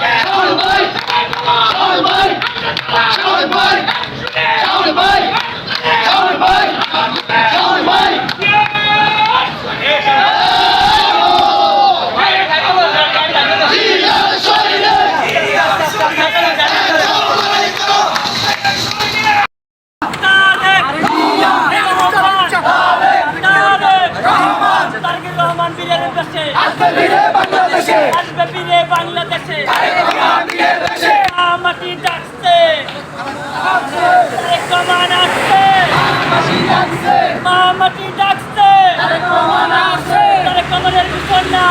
Yeah. আসবে বাংলাদেশে। আসবে বীরে বাংলাদেশে। মাটি ডাকছে। রহমান আসছে। মা মাটি ডাকছে তারেক রহমানের কন্যা